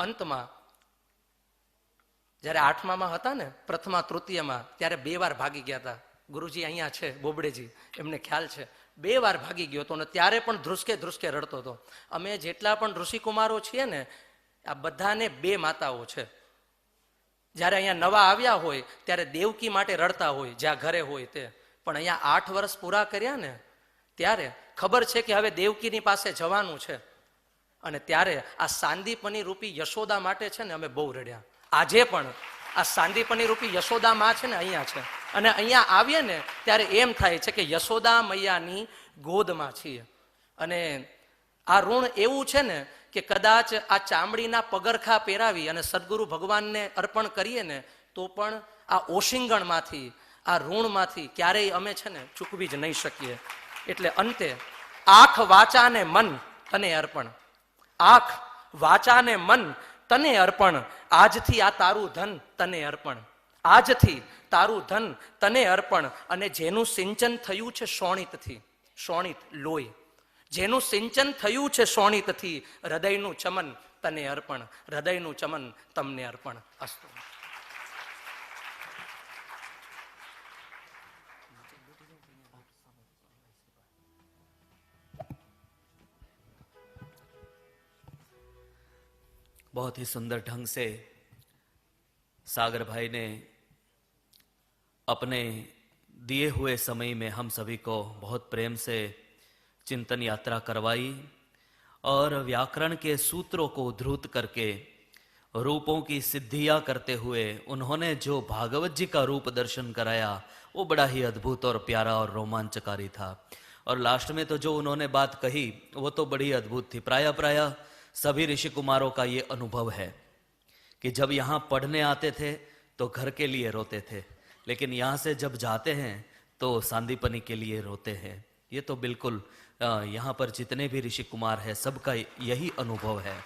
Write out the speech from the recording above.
અંતમાં, જ્યારે આઠમામાં હતા ને, પ્રથમા તૃતીયમાં, ત્યારે બે વાર ભાગી ગયા હતા. ગુરુજી અહીંયા છે, બોબડેજી, એમને ખ્યાલ છે. બે વાર ભાગી ગયો હતો ને ત્યારે પણ ધ્રુસકે ધ્રુસકે રડતો હતો. અમે જેટલા પણ ઋષિકુમારો છીએ ને, આ બધાને બે માતાઓ છે. જ્યારે અહીંયા નવા આવ્યા હોય, ત્યારે દેવકી માટે રડતા હોય, જ્યાં ઘરે હોય તે. પણ અહીંયા આઠ વર્ષ પૂરા કર્યા ને, ત્યારે ખબર છે કે હવે દેવકીની પાસે જવાનું છે. અને ત્યારે આ સાંદીપની રૂપી યશોદા માટે છે ને અમે બહુ રડ્યા. આજે પણ આ સાંદીપની રૂપી યશોદા માં છે ને અહીંયા છે. અને અહીંયા આવીએ ને ત્યારે એમ થાય છે કે યશોદા મૈયાની ગોદમાં છીએ. અને આ ઋણ એવું છે ને કે કદાચ આ ચામડીના પગરખા પહેરાવી અને સદગુરુ ભગવાનને અર્પણ કરીએ ને તો પણ આ ઓશિંગણમાંથી, આ ઋણમાંથી ક્યારેય અમે છે ને ચૂકવી જ નહીં શકીએ. એટલે અંતે આંખ વાચા ને મન તને અર્પણ. આંખ, વાચા ને મન તને અર્પણ. આજથી આ તારું ધન તને અર્પણ. આજથી તારું ધન તને અર્પણ. અને જેનું સિંચન થયું છે શોણિતથી, શોણિત લોહી. જેનું સિંચન થયું છે શોણિતથી, હૃદયનું ચમન તને અર્પણ. હૃદયનું ચમન તમને અર્પણ. અસ્તુ. बहुत ही सुंदर ढंग से सागर भाई ने अपने दिए हुए समय में हम सभी को बहुत प्रेम से चिंतन यात्रा करवाई और व्याकरण के सूत्रों को उद्धृत करके रूपों की सिद्धियाँ करते हुए उन्होंने जो भागवत जी का रूप दर्शन कराया, वो बड़ा ही अद्भुत और प्यारा और रोमांचकारी था। और लास्ट में तो जो उन्होंने बात कही, वो तो बड़ी अद्भुत थी। प्राय प्राय सभी ऋषि कुमारों का ये अनुभव है कि जब यहाँ पढ़ने आते थे तो घर के लिए रोते थे। लेकिन यहाँ से जब जाते हैं तो सांदीपनी के लिए रोते हैं। ये तो बिल्कुल यहाँ पर जितने भी ऋषि कुमार हैं, सबका यही अनुभव है।